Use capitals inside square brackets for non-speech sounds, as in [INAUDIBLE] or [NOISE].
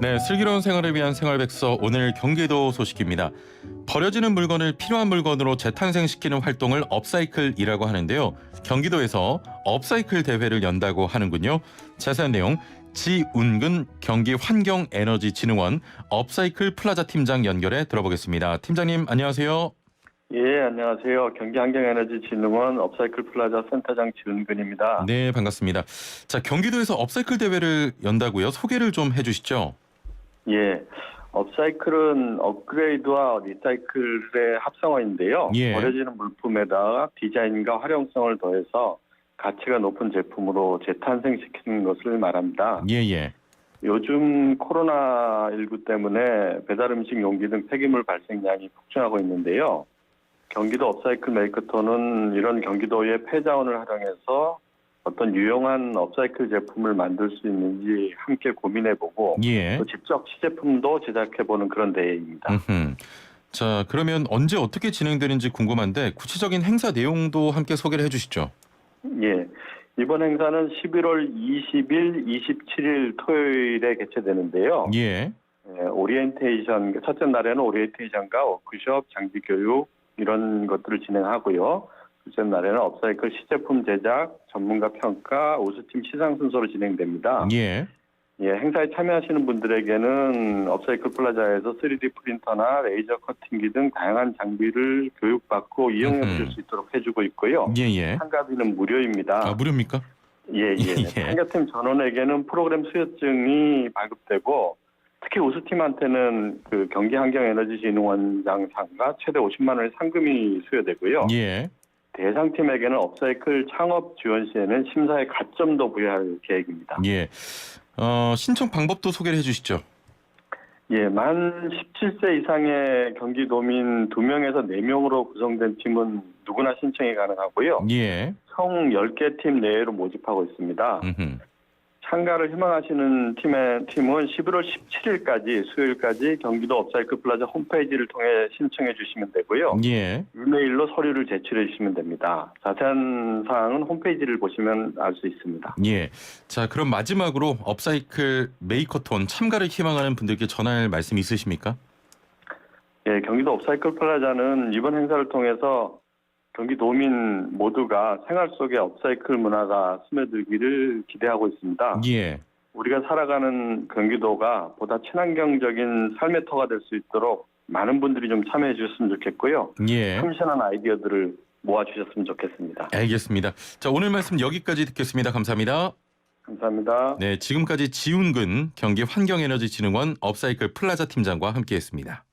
네, 슬기로운 생활을 위한 생활백서 오늘 경기도 소식입니다. 버려지는 물건을 필요한 물건으로 재탄생시키는 활동을 업사이클이라고 하는데요. 경기도에서 업사이클 대회를 연다고 하는군요. 자세한 내용 지운근 경기 환경에너지진흥원 업사이클 플라자 팀장 연결해 들어보겠습니다. 팀장님 안녕하세요. 예, 안녕하세요. 경기환경에너지진흥원 업사이클 플라자 센터장 지은근입니다. 네, 반갑습니다. 자, 경기도에서 업사이클 대회를 연다고요. 소개를 좀 해주시죠. 예, 업사이클은 업그레이드와 리사이클의 합성어인데요. 예. 버려지는 물품에다가 디자인과 활용성을 더해서 가치가 높은 제품으로 재탄생시키는 것을 말합니다. 예, 예. 요즘 코로나19 때문에 배달 음식 용기 등 폐기물 발생량이 폭증하고 있는데요. 경기도 업사이클 메이커톤은 이런 경기도의 폐자원을 활용해서 어떤 유용한 업사이클 제품을 만들 수 있는지 함께 고민해보고 예. 또 직접 시제품도 제작해보는 그런 대회입니다. 음흠. 자, 그러면 언제 어떻게 진행되는지 궁금한데 구체적인 행사 내용도 함께 소개를 해주시죠. 예. 이번 행사는 11월 20일, 27일 토요일에 개최되는데요. 예. 예, 오리엔테이션 첫째 날에는 오리엔테이션과 워크숍, 장비 교육 이런 것들을 진행하고요. 둘째 날에는 업사이클 시제품 제작, 전문가 평가, 우수팀 시상 순서로 진행됩니다. 예. 예, 행사에 참여하시는 분들에게는 업사이클 플라자에서 3D 프린터나 레이저 커팅기 등 다양한 장비를 교육받고 이용해 보실 음흠. 수 있도록 해주고 있고요. 예, 예. 참가비는 무료입니다. 아, 무료입니까? 예, 예. [LAUGHS] 예. 참가팀 전원에게는 프로그램 수여증이 발급되고 특히 우수팀한테는 그 경기환경에너지진흥원장상과 최대 50만 원의 상금이 수여되고요. 예. 대상팀에게는 업사이클 창업 지원 시에는 심사에 가점도 부여할 계획입니다. 예. 어, 신청 방법도 소개를 해 주시죠. 예, 만 17세 이상의 경기도민 2명에서 4명으로 구성된 팀은 누구나 신청이 가능하고요. 예. 총 10개 팀 내외로 모집하고 있습니다. 음흠. 참가를 희망하시는 팀의 팀은 11월 17일까지 수요일까지 경기도 업사이클 플라자 홈페이지를 통해 신청해 주시면 되고요. 예. 이메일로 서류를 제출해 주시면 됩니다. 자세한 사항은 홈페이지를 보시면 알 수 있습니다. 예. 자, 그럼 마지막으로 업사이클 메이커톤 참가를 희망하는 분들께 전할 말씀 있으십니까? 예, 경기도 업사이클 플라자는 이번 행사를 통해서 경기도민 모두가 생활 속에 업사이클 문화가 스며들기를 기대하고 있습니다. 예. 우리가 살아가는 경기도가 보다 친환경적인 삶의 터가 될 수 있도록 많은 분들이 좀 참여해 주셨으면 좋겠고요. 예. 참신한 아이디어들을 모아 주셨으면 좋겠습니다. 알겠습니다. 자, 오늘 말씀 여기까지 듣겠습니다. 감사합니다. 감사합니다. 네, 지금까지 지운근 경기 환경에너지진흥원 업사이클 플라자 팀장과 함께했습니다.